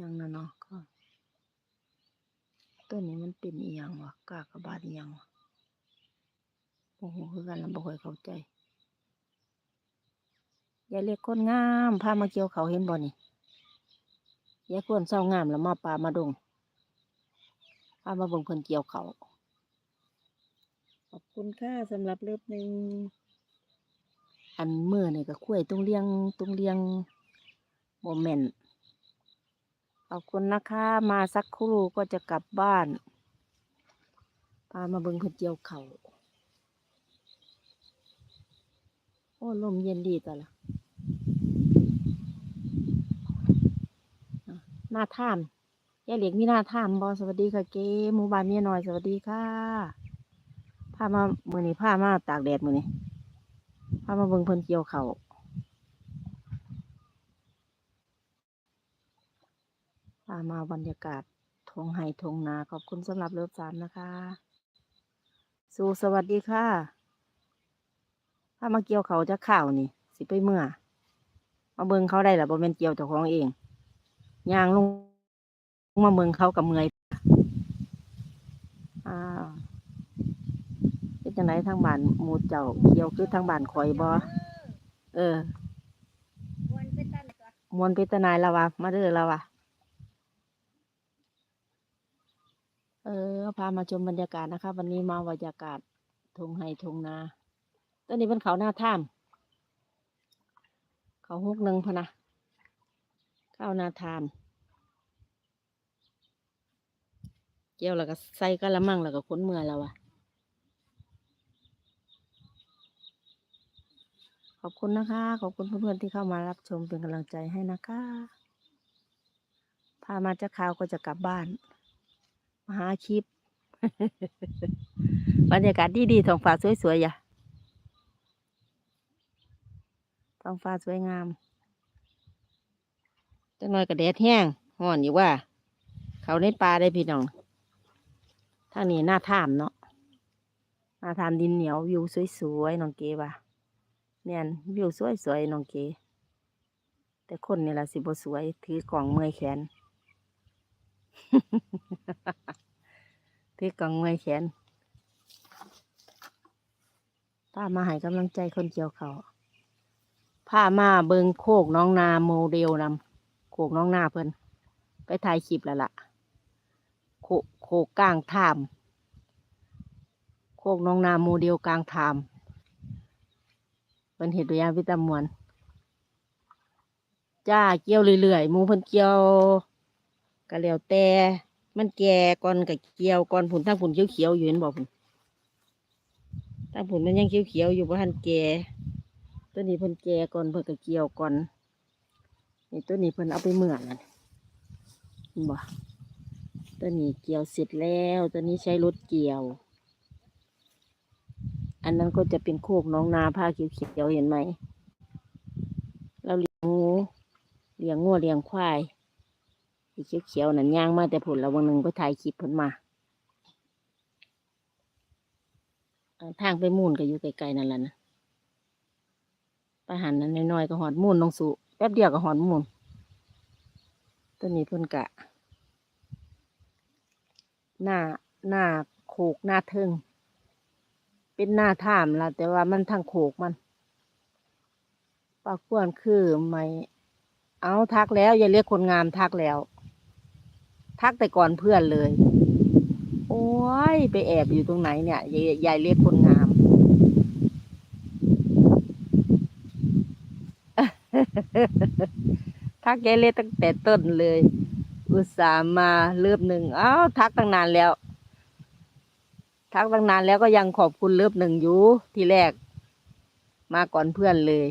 ยังนะเนาะก็ต้นนี้มันเป็นอีหยังวะกากบาทอีหยังวะโอ้โหคือกันแล้วบ่ค่อยเข้าใจยายเล็กคนงามพามาเกี่ยวเขาวเห็นบ่นี่ยายควรเศร้างามแล้วมาป่ามาดงพามาเบิ่งเพิ่นเกี่ยวเขาวขอบคุณค่ะสำหรับเล็บหนึ่งอันมือนี่ก็คุ้ยตรงเลียงตรงเลียงโมเมนต์ ขอบคุณนะคะ มาสักครู่ก็จะกลับบ้านพามาเบิ่งคนเจียวเขาโอ้ลมเย็นดีแต่ละหน้าท่ามยายเหลียกมีหน้าท่ามบอสวัสดีค่ะเก๋หมู่บ้านเมียน้อยสวัสดีค่ะพามามือนี้พามาตากแดดมือนี้พามาเบิ่งเพิ่นเกี่ยวเขาามาบรรยากาศทงไฮทงนา ขอบคุณสำหรับเลิฟสามนะคะ สู่สวัสดีค่ะพามาเกี่ยวเขาจะข่าวนี่ สิไปเมื่อ มาเบิงเขาได้หรอบ่แม่นเกี่ยวเจ้าของเองย่างลงมาเบิงเขากับเมื่อยอ้าวเป็นจังไรทางบ้านหมูเจ้าเกี่ยวคือทางบ้านคอยบ่เออวนไปตั้นก่อนมวนไปตะนายแล้ววะมาเด้อแล้ววะ เออ พามาชมบรรยากาศนะคะ วันนี้มาบรรยากาศทงไฮทงนาตอนนี้เป็นเขาหน้าถ้ำเขาฮุกหนึ่งพนะเข้าหน้าทามเกี่ยวแล้วก็ใส่กะละมังแล้วก็ค้นเมื่อแล้ววะขอบคุณนะคะ ขอบคุณเพื่อนๆที่เข้ามารับชมเป็นกำลังใจให้นะคะ พามาจะข่าวก็จะกลับบ้าน มาหาคลิปบรรยากาศดีๆท้องฟ้าสวยๆอย่าท้องฟ้าสวยงามจังหน่อยก็แดดแห้งห่อนอยู่ว่า เขาในป่าได้พี่น้องทางนี้หน้าถ้ำเนาะหน้าถ้ำดินเหนียววิวสวยๆน้องเก๋ว่าเนี่ยวิวสวยๆน้องเก๋แต่คนนี่แหละสิบสวย ถือกล่องเมื่อยแขน ถือกล่องเมื่อยแขนพามาให้กำลังใจคนเกี่ยวเขาวพามาเบิงโคกน้องนาโมเดลนำโคกน้องนาเพิ่นไปถ่ายคลิปแล้วล่ะ โคโคกกลางทาม โคกน้องนาโมเดลกลางทามเพิ่นเห็ดตัวยาวิตามวนจ้าเกี่ยวเรื่อยๆมูเพิ่นเกี่ยว ก็แล้วแต่มันแก่ก่อนกับเกี่ยวก่อนผุนทั้งผุนเขียวๆอยู่เห็นบอกผุนทั้งผุนมันยังเขียวๆอยู่บ่ทันแก่ตัวนี้เพิ่นแก่ก่อนเพิ่นก็เกี่ยวก่อนนี่ตัวนี้เพิ่นเอาไปเมือนั่นเห็นบ่ตัวนี้เกี่ยวเสร็จแล้วตัวนี้ใช้รถเกี่ยว อันนั้นก็จะเป็นโคกน้องนาผ้าเขียวๆเห็นไหมเราเลี้ยงงูเลี้ยงงัวเลี้ยงควาย สีเขียวๆนั่นย่างมาแต่ผลเราวันหนึ่งไปถ่ายคลิปเพิ่นมาทางไปมูนก็อยู่ไกลๆนั่นแหละนะไปหันนั้นน้อยๆก็หอดมูนลงสู่แป๊บเดียวก็หอดมูนตัวนี้เพิ่นกะ หน้าหน้าโขกหน้าเทิงเป็นหน้าท่ามละแต่ว่ามันทางโขกมันปากกวนคือไม่เอาทักแล้ว อย่าเรียกคนงามทักแล้ว ทักแต่ก่อนเพื่อนเลย โอ้ยไปแอบอยู่ตรงไหนเนี่ยยายยายเรียกคนงาม ทักยายเรียกตั้งแต่ต้นเลย อุตส่าห์มาเริ่มหนึ่งอ้าวทักตั้งนานแล้ว ทักตั้งนานแล้วก็ยังขอบคุณเริ่มหนึ่งอยู่ทีแรก มาก่อนเพื่อนเลย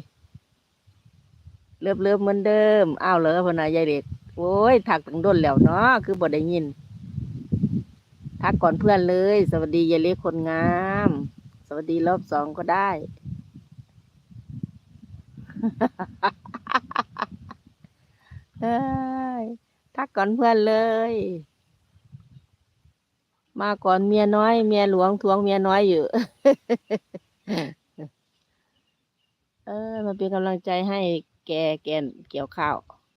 เริ่มเริ่มเหมือนเดิม อ้าวเหรอพนายายเด็ก โอ้ยถักตั้งด้นแล้วเนาะคือบ่ได้ยิน ทักก่อนเพื่อนเลย สวัสดียายเล็กคนงาม สวัสดีรอบสองก็ได้ เอ้ยทักก่อนเพื่อนเลย มาก่อนเมียน้อย เมียหลวงทวงเมียน้อยอยู่ เออมาเป็นกำลังใจให้แกแกนเกี่ยวข้าว